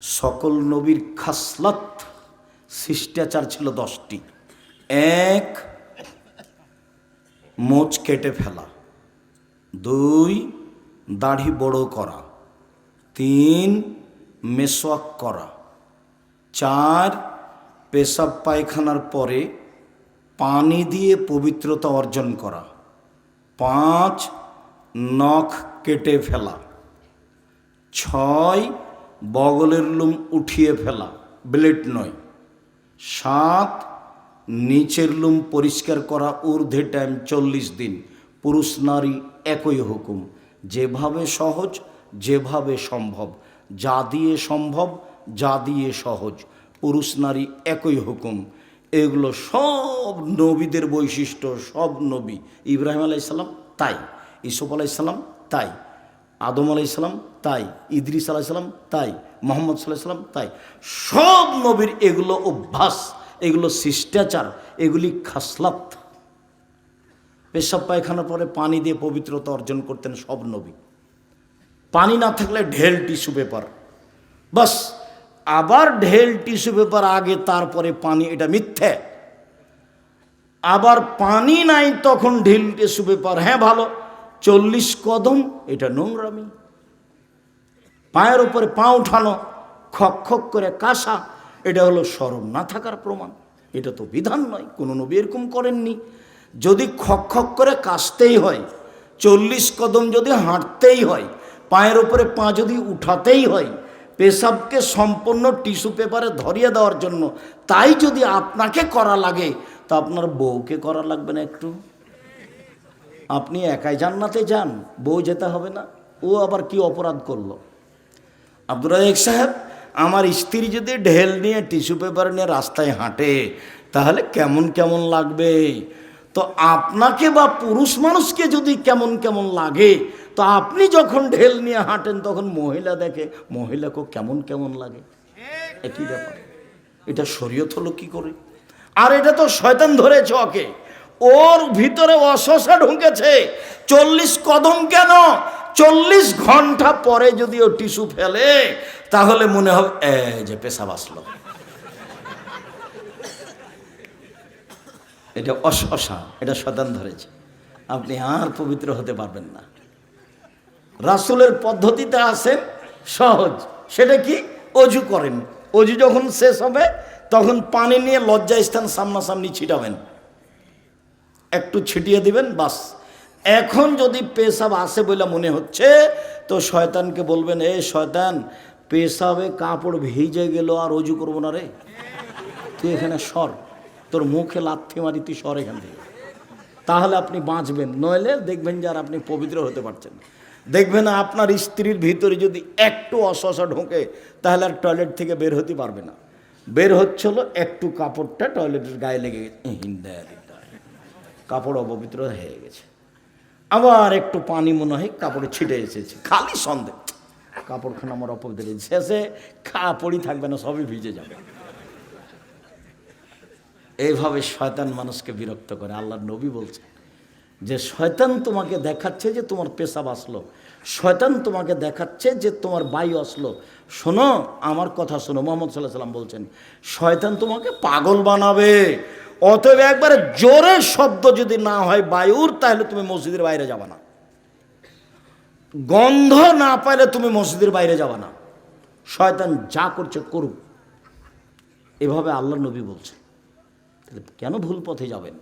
সকল নবীর খাসলাত শিষ্টাচার ছিল দশটি। এক, মোচ কেটে ফেলা। দুই, দাড়ি বড় করা। তিন মেসওয়াক করা। চার, পেশাব পায়খানার পরে পানি দিয়ে পবিত্রতা অর্জন করা। পাঁচ, নখ কেটে ফেলা। ছয় বগলের লুম উঠিয়ে ফেলা, ব্লেড নয়। সাত, নিচের লুম পরিষ্কার করা ঊর্ধ্বে টাইম চল্লিশ দিন। পুরুষ নারী একই হুকুম, যেভাবে সহজ, যেভাবে সম্ভব। যা দিয়ে সম্ভব, যা দিয়ে সহজ, পুরুষ নারী একই হুকুম। এগুলো সব নবীদের বৈশিষ্ট্য, সব নবী। ইব্রাহিম আলাইসাল্লাম তাই, ইসুফ আলাইসাল্লাম তাই। আদম আলাইসাল্লাম তাই, ইদ্রিস আলাইসাল্লাম তাই, মোহাম্মদ সাল্লাহ সাল্লাম তাই। সব নবীর এগুলো অভ্যাস, এগুলো শিষ্টাচার, এগুলি খাসলাত। পেশাব পায়খানার পরে পানি দিয়ে পবিত্রতা অর্জন করতেন সব নবী। পানি না থাকলে ঢেল টিস্যু পেপার। বাস, আবার ঢেল টিস্যু পেপার, আগে তারপরে পানি, এটা মিথ্যে। আবার পানি নাই, তখন ঢিল টিস্যু পেপার হ্যাঁ ভালো। চল্লিশ কদম, এটা নোংরামি। পায়ের উপরে পা উঠানো, খক খক করে কাশা, এটা হলো সরম না থাকার প্রমাণ। এটা তো বিধান নয়, কোনো নবী এরকম করেননি। যদি খক খক করে কাশতেই হয়, চল্লিশ কদম যদি হাঁটতেই হয়, পায়ের উপরে পা যদি উঠাতেই হয়, পেশাবকে সম্পূর্ণ টিস্যু পেপারে ধরিয়ে দেওয়ার জন্য, তাই যদি আপনাকে করা লাগে, তা আপনার বউকে করা লাগবে না একটু। আপনি একাই জান্নাতে যান, বউ যেতে হবে না। ও আবার কি অপরাধ করল? আব্দুর রাজাক সাহেব, আমার স্ত্রী যদি ঢেল নিয়ে, টিস্যু পেপার নিয়ে রাস্তায় হাঁটে, তাহলে কেমন কেমন লাগবে? তো আপনাকে বা পুরুষ মানুষকে যদি কেমন কেমন লাগে, তো আপনি যখন ঢেল নিয়ে হাঁটেন, তখন মহিলা দেখে, মহিলাকেও কেমন কেমন লাগে? একই ব্যাপার। এটা শরীয়ত হলো কি করে? আর এটা তো শয়তান ধরেছে ওকে। ওর ভিতরে অশসা ঢুকেছে। চল্লিশ কদম কেন? চল্লিশ ঘণ্টা পরে যদি ও টিস্যু ফেলে, তাহলে মনে হবে, এ, যে পেশাব আসলো। এটা অশসা এটা শতান ধরেছে। আপনি আর পবিত্র হতে পারবেন না। রাসুলের পদ্ধতিতে আসেন সহজ। সেটা কি? অজু করেন। অজু যখন শেষ হবে, তখন পানি নিয়ে লজ্জা স্থান সামনাসামনি ছিটাবেন। একটু ছিটিয়ে দিবেন, বাস। এখন যদি পেশাব আসে বলে মনে হচ্ছে, তো শয়তানকে বলবেন, এ শয়তান, পেশাবে কাপড় ভিজে গেল আর অজু করব না রে। তুই এখানে সর। তোর মুখে লাথি মারি, তুই সর এখান থেকে। তাহলে আপনি বাঁচবেন। নইলে দেখবেন যে আর আপনি পবিত্র হতে পারছেন দেখবেন আপনার স্ত্রীর ভিতরে যদি একটু অসহসা ঢোকে, তাহলে আর টয়লেট থেকে বের হতে পারবে না। বের হচ্ছিল একটু কাপড়টা টয়লেটের গায়ে লেগে গেছে। হিন্দায় কাপড় অপবিত্র হয়ে গেছে। আবার একটু পানি মনে হয় কাপড়ে ছিটে এসেছে। খালি সন্দেহ। কাপড়খানা আমার অপবিত্র। শেষে কাপড়ই থাকবে না, সবই ভিজে যাবে। এইভাবে শয়তান মানুষকে বিরক্ত করে। আল্লাহর নবী বলছে যে, শয়তান তোমাকে দেখাচ্ছে যে তোমার পেশাব আসলো। শয়তান তোমাকে দেখাচ্ছে যে তোমার বায়ু আসলো। শোনো, আমার কথা শোনো। মোহাম্মদ সাল্লাহ সাল্লাম বলছেন, শয়তান তোমাকে পাগল বানাবে। অতএব একবারে জোরের শব্দ যদি না হয় বায়ুর, তাহলে তুমি মসজিদের বাইরে যাবে না। গন্ধ না পাইলে তুমি মসজিদের বাইরে যাবে না। শয়তান যা করছে করুক। এভাবে আল্লাহ নবী বলছে। কেন ভুল পথে যাবেন?